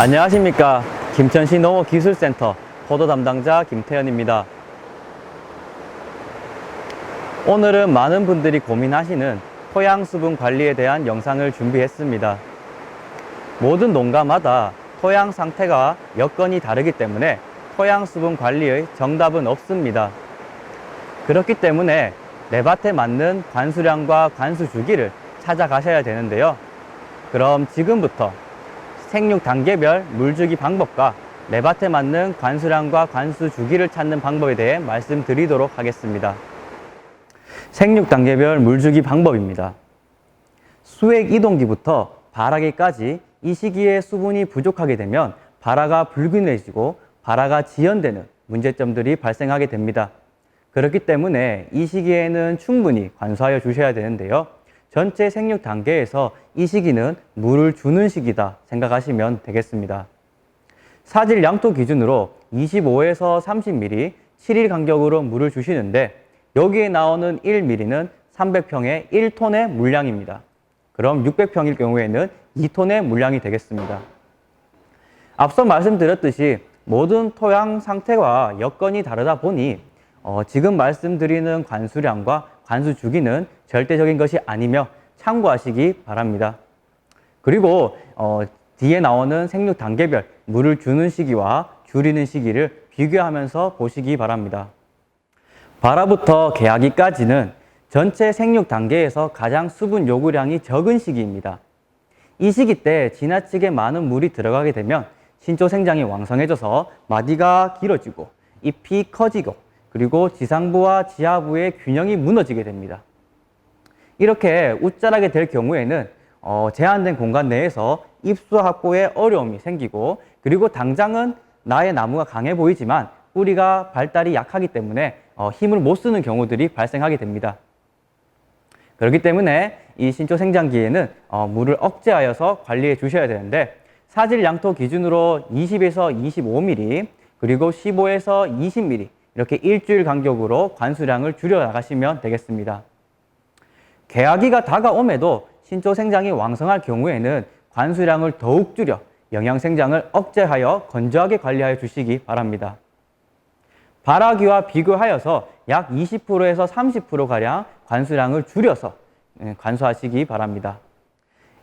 안녕하십니까. 김천시 농업기술센터 포도 담당자 김태현입니다. 오늘은 많은 분들이 고민하시는 토양 수분 관리에 대한 영상을 준비했습니다. 모든 농가마다 토양 상태가 여건이 다르기 때문에 토양 수분 관리의 정답은 없습니다. 그렇기 때문에 내 밭에 맞는 관수량과 관수 주기를 찾아가셔야 되는데요. 그럼 지금부터 생육 단계별 물주기 방법과 내 밭에 맞는 관수량과 관수 주기를 찾는 방법에 대해 말씀드리도록 하겠습니다. 생육 단계별 물주기 방법입니다. 수액 이동기부터 발화기까지 이 시기에 수분이 부족하게 되면 발화가 불균해지고 발화가 지연되는 문제점들이 발생하게 됩니다. 그렇기 때문에 이 시기에는 충분히 관수하여 주셔야 되는데요. 전체 생육 단계에서 이 시기는 물을 주는 시기다 생각하시면 되겠습니다. 사질 양토 기준으로 25에서 30ml 7일 간격으로 물을 주시는데 여기에 나오는 1ml는 300평에 1톤의 물량입니다. 그럼 600평일 경우에는 2톤의 물량이 되겠습니다. 앞서 말씀드렸듯이 모든 토양 상태와 여건이 다르다 보니 어, 지금 말씀드리는 관수량과 관수 주기는 절대적인 것이 아니며 참고하시기 바랍니다. 그리고 어, 뒤에 나오는 생육 단계별 물을 주는 시기와 줄이는 시기를 비교하면서 보시기 바랍니다. 발화부터 개하기까지는 전체 생육 단계에서 가장 수분 요구량이 적은 시기입니다. 이 시기 때 지나치게 많은 물이 들어가게 되면 신초 생장이 왕성해져서 마디가 길어지고 잎이 커지고 그리고 지상부와 지하부의 균형이 무너지게 됩니다. 이렇게 웃자라게 될 경우에는 어, 제한된 공간 내에서 입수 확보에 어려움이 생기고 그리고 당장은 나의 나무가 강해 보이지만 뿌리가 발달이 약하기 때문에 어, 힘을 못 쓰는 경우들이 발생하게 됩니다. 그렇기 때문에 이 신초 생장기에는 어, 물을 억제하여서 관리해 주셔야 되는데 사질 양토 기준으로 20에서 25mm 그리고 15에서 20mm 이렇게 일주일 간격으로 관수량을 줄여 나가시면 되겠습니다. 개화기가 다가옴에도 신초 생장이 왕성할 경우에는 관수량을 더욱 줄여 영양 생장을 억제하여 건조하게 관리하여 주시기 바랍니다. 발화기와 비교하여서 약 20%에서 30%가량 관수량을 줄여서 예, 관수하시기 바랍니다.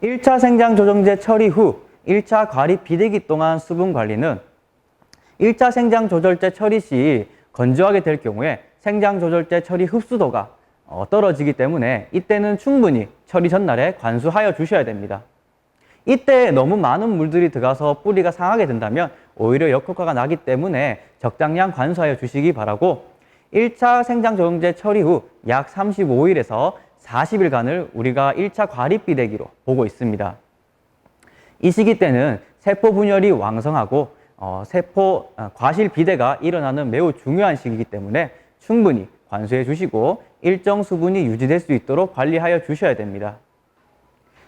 1차 생장 조정제 처리 후 1차 과립 비대기 동안 수분 관리는 1차 생장 조절제 처리 시 건조하게 될 경우에 생장 조절제 처리 흡수도가 어, 떨어지기 때문에 이때는 충분히 처리 전날에 관수하여 주셔야 됩니다. 이때 너무 많은 물들이 들어가서 뿌리가 상하게 된다면 오히려 역효과가 나기 때문에 적당량 관수하여 주시기 바라고 1차 생장 조정제 처리 후 약 35일에서 40일간을 우리가 1차 과립 비대기로 보고 있습니다. 이 시기 때는 세포 분열이 왕성하고 어, 세포 어, 과실 비대가 일어나는 매우 중요한 시기이기 때문에 충분히 관수해 주시고 일정 수분이 유지될 수 있도록 관리하여 주셔야 됩니다.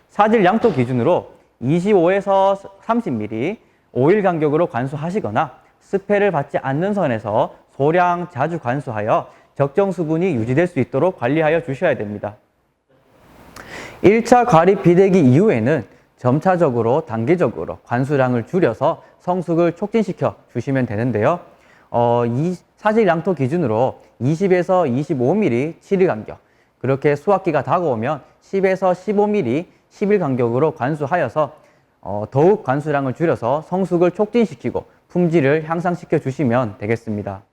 사질 양토 기준으로 25에서 30mm 5일 간격으로 관수하시거나 스페를 받지 않는 선에서 소량 자주 관수하여 적정 수분이 유지될 수 있도록 관리하여 주셔야 됩니다. 1차 과립 비대기 이후에는 점차적으로 단계적으로 관수량을 줄여서 성숙을 촉진시켜 주시면 되는데요. 어, 이 사질 양토 기준으로 20에서 25mm 7일 간격 그렇게 수확기가 다가오면 10에서 15mm 10일 간격으로 관수하여서 어, 더욱 관수량을 줄여서 성숙을 촉진시키고 품질을 향상시켜 주시면 되겠습니다.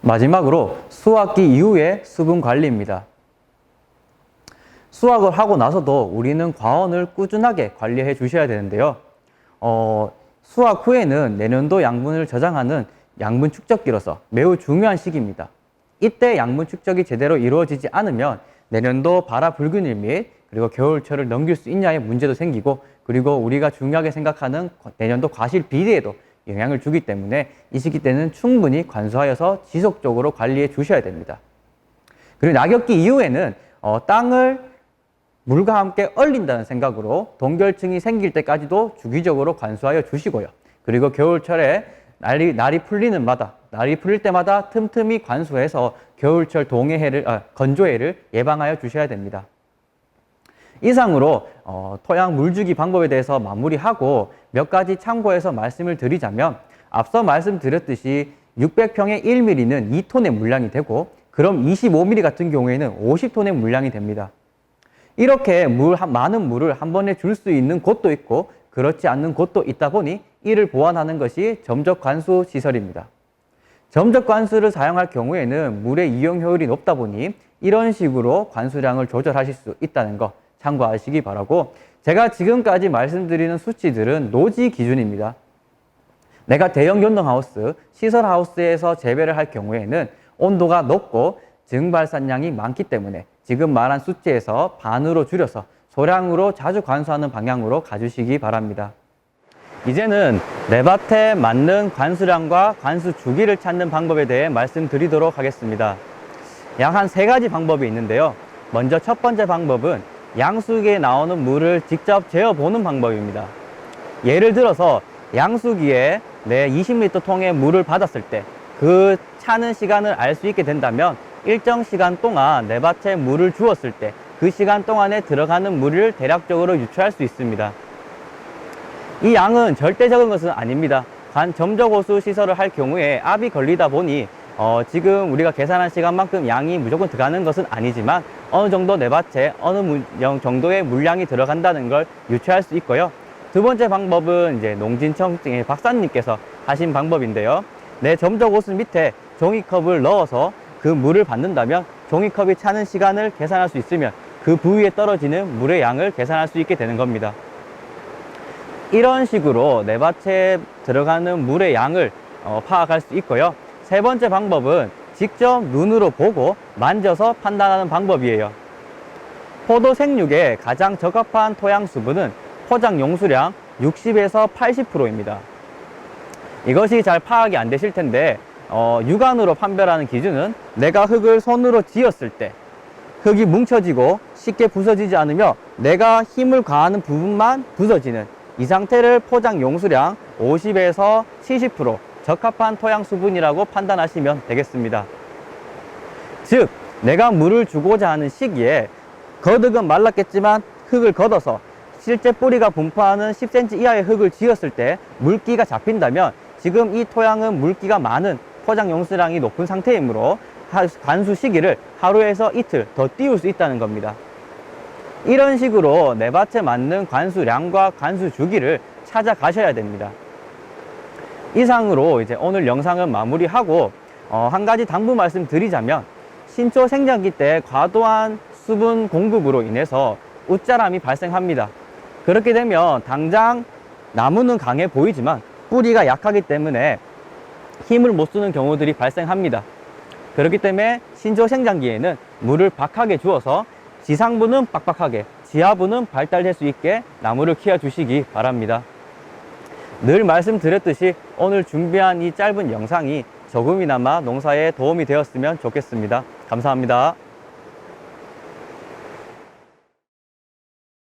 마지막으로 수확기 이후의 수분 관리입니다. 수확을 하고 나서도 우리는 과원을 꾸준하게 관리해 주셔야 되는데요. 어, 수확 후에는 내년도 양분을 저장하는 양분 축적기로서 매우 중요한 시기입니다. 이때 양분 축적이 제대로 이루어지지 않으면 내년도 발화 불균일 및 그리고 겨울철을 넘길 수 있냐의 문제도 생기고 그리고 우리가 중요하게 생각하는 내년도 과실 비대에도 영향을 주기 때문에 이 시기 때는 충분히 관수하여서 지속적으로 관리해 주셔야 됩니다. 그리고 낙엽기 이후에는 어, 땅을 물과 함께 얼린다는 생각으로 동결층이 생길 때까지도 주기적으로 관수하여 주시고요. 그리고 겨울철에 날이, 날이 풀리는 마다, 날이 풀릴 때마다 틈틈이 관수해서 겨울철 동해해를, 아, 건조해를 예방하여 주셔야 됩니다. 이상으로 어, 토양 물주기 방법에 대해서 마무리하고 몇 가지 참고해서 말씀을 드리자면 앞서 말씀드렸듯이 600평에 1mm는 2톤의 물량이 되고 그럼 25mm 같은 경우에는 50톤의 물량이 됩니다. 이렇게 물, 한- 많은 물을 한 번에 줄 수 있는 곳도 있고 그렇지 않는 곳도 있다 보니 이를 보완하는 것이 점적 관수 시설입니다. 점적 관수를 사용할 경우에는 물의 이용 효율이 높다 보니 이런 식으로 관수량을 조절하실 수 있다는 거 참고하시기 바라고 제가 지금까지 말씀드리는 수치들은 노지 기준입니다. 내가 대형 연동하우스, 시설하우스에서 재배를 할 경우에는 온도가 높고 증발산량이 많기 때문에 지금 말한 수치에서 반으로 줄여서 소량으로 자주 관수하는 방향으로 가주시기 바랍니다. 이제는 내 밭에 맞는 관수량과 관수 주기를 찾는 방법에 대해 말씀드리도록 하겠습니다. 약 한 세 가지 방법이 있는데요. 먼저 첫 번째 방법은 양수기에 나오는 물을 직접 재어보는 방법입니다. 예를 들어서 양수기에 내 20리터 통의 물을 받았을 때 그 차는 시간을 알 수 있게 된다면 일정 시간 동안 내 밭에 물을 주었을 때 그 시간 동안에 들어가는 물을 대략적으로 유추할 수 있습니다. 이 양은 절대 적은 것은 아닙니다. 간 점적 호수 시설을 할 경우에 압이 걸리다 보니 어, 지금 우리가 계산한 시간만큼 양이 무조건 들어가는 것은 아니지만 어느 정도 내 밭에 어느 무- 영- 정도의 물량이 들어간다는 걸 유추할 수 있고요. 두 번째 방법은 이제 농진청 의 박사님께서 하신 방법인데요. 내 점적 호수 밑에 종이컵을 넣어서 그 물을 받는다면 종이컵이 차는 시간을 계산할 수 있으면 그 부위에 떨어지는 물의 양을 계산할 수 있게 되는 겁니다. 이런 식으로 내 밭에 들어가는 물의 양을 어, 파악할 수 있고요. 세 번째 방법은 직접 눈으로 보고 만져서 판단하는 방법이에요. 포도 생육에 가장 적합한 토양 수분은 포장 용수량 60에서 80%입니다. 이것이 잘 파악이 안 되실 텐데 어, 육안으로 판별하는 기준은 내가 흙을 손으로 쥐었을 때 흙이 뭉쳐지고 쉽게 부서지지 않으며 내가 힘을 가하는 부분만 부서지는 이 상태를 포장 용수량 50에서 70% 적합한 토양 수분이라고 판단하시면 되겠습니다. 즉, 내가 물을 주고자 하는 시기에 거득은 말랐겠지만 흙을 걷어서 실제 뿌리가 분포하는 10cm 이하의 흙을 지었을 때 물기가 잡힌다면 지금 이 토양은 물기가 많은 포장 용수량이 높은 상태이므로 하- 관수 시기를 하루에서 이틀 더 띄울 수 있다는 겁니다. 이런 식으로 내 밭에 맞는 관수량과 관수 주기를 찾아가셔야 됩니다. 이상으로 이제 오늘 영상은 마무리하고 어, 한 가지 당부 말씀 드리자면 신초 생장기 때 과도한 수분 공급으로 인해서 웃자람이 발생합니다. 그렇게 되면 당장 나무는 강해 보이지만 뿌리가 약하기 때문에 힘을 못 쓰는 경우들이 발생합니다. 그렇기 때문에 신조 생장기에는 물을 박하게 주어서 지상부는 빡빡하게, 지하부는 발달될 수 있게 나무를 키워 주시기 바랍니다. 늘 말씀드렸듯이 오늘 준비한 이 짧은 영상이 조금이나마 농사에 도움이 되었으면 좋겠습니다. 감사합니다.